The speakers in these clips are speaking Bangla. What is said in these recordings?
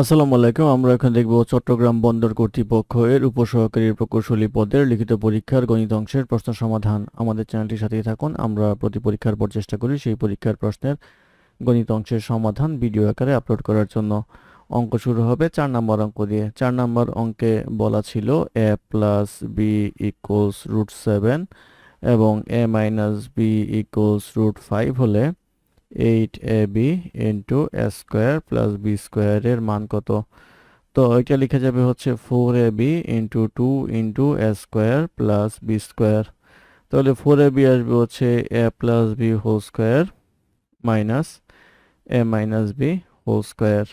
আসসালামু আলাইকুম, আমরা এখন দেখব চট্টগ্রাম বন্দর কর্তৃপক্ষ এর উপসহকারী প্রকৌশলী পদের লিখিত পরীক্ষার গণিত অংশের প্রশ্ন সমাধান। আমাদের চ্যানেলটির সাথেই থাকুন, আমরা প্রতি পরীক্ষার পর চেষ্টা করি সেই পরীক্ষার প্রশ্নের গণিত অংশের সমাধান ভিডিও আকারে আপলোড করার জন্য। অঙ্ক শুরু হবে চার নম্বর অঙ্ক দিয়ে। চার নম্বর অঙ্কে বলা ছিল A plus B equals root seven এবং A minus B equals root five হলে eight A B into A square plus B স্কোয়ারের মান কত? তো এটা লিখে যাবে হচ্ছে four A B into two into A square plus B square তাহলে ফোর এ বি আসবে হচ্ছে A plus B whole square minus A minus B whole square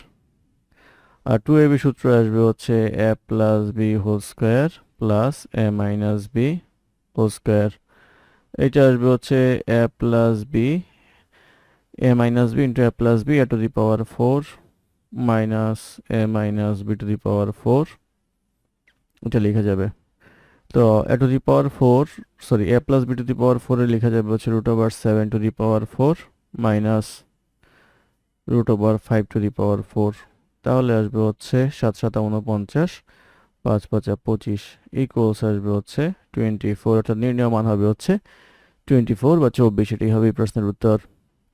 R two A B সূত্র আসবে হচ্ছে A plus B whole square plus A minus B whole square এটা আসবে হচ্ছে A plus B a minus b into a plus b a to the power 4 minus a minus b to the power 4 এটা লেখা যাবে তো a to the power 4 sorry a plus b to the power 4 এ লেখা যাবে হচ্ছে root over 7 to the power 4 minus root over 5 to the power 4 তাহলে আসবে হচ্ছে সাত সাত উনপঞ্চাশ পাঁচ পাঁচা পঁচিশ ইকুয়ালস আসবে হচ্ছে টোয়েন্টি ফোর অর্থাৎ নির্ণয় মান হবে হচ্ছে টোয়েন্টি ফোর বা চব্বিশ এটাই হবে প্রশ্নের উত্তর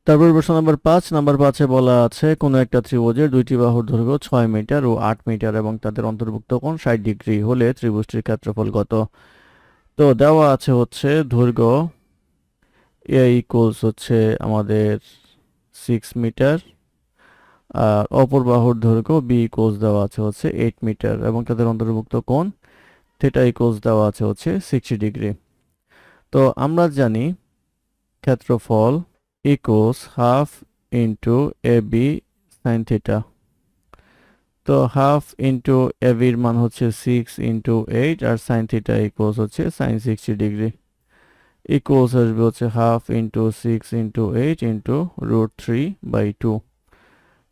তারপর প্রশ্ন নাম্বার পাঁচ, নাম্বার পাঁচে বলা আছে, কোনো একটা ত্রিভুজের দুইটি বাহুর দৈর্ঘ্য ছয় মিটার ও আট মিটার এবং তাদের অন্তর্ভুক্ত কোণ ষাট ডিগ্রি হলে ত্রিভুজটির ক্ষেত্রফল কত? তো দেওয়া আছে হচ্ছে দৈর্ঘ্য এ ইকুয়ালস হচ্ছে আমাদের সিক্স মিটার, আর অপর বাহুর দৈর্ঘ্য বি ইকুয়ালস দেওয়া আছে হচ্ছে এইট মিটার এবং তাদের অন্তর্ভুক্ত কোণ থিটা ইকুয়ালস দেওয়া আছে হচ্ছে সিক্সটি ডিগ্রি। তো আমরা জানি ক্ষেত্রফল equals half into AB sin theta. তো হাফ ইন্টু এবির মান হচ্ছে সিক্স ইন্টু এইট আর সাইন থিটা ইকুয়ালস হচ্ছে সাইন সিক্সটি ডিগ্রি ইকুয়ালস আসবে হচ্ছে half into six into eight into root three by two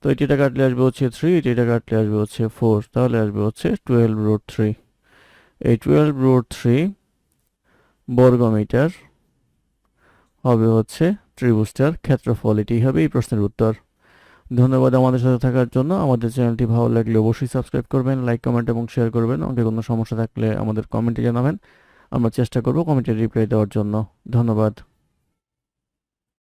তো এটিটা কাটলে আসবে হচ্ছে থ্রি এটিটা কাটলে আসবে হচ্ছে ফোর তাহলে আসবে হচ্ছে টুয়েলভ রুট থ্রি এই টুয়েলভ রুট থ্রি বর্গমিটার হবে হচ্ছে ত্রিভুজটার ক্ষেত্রফল এটি হবে এই প্রশ্নের উত্তর। ধন্যবাদ আমাদের সাথে থাকার জন্য। আমাদের চ্যানেলটি ভালো লাগলে অবশ্যই সাবস্ক্রাইব করবেন, লাইক, কমেন্ট এবং শেয়ার করবেন। অঙ্কে কোনো সমস্যা থাকলে আমাদের কমেন্টে জানাবেন। আমরা চেষ্টা করব কমেন্টে রিপ্লাই দেওয়ার জন্য। ধন্যবাদ।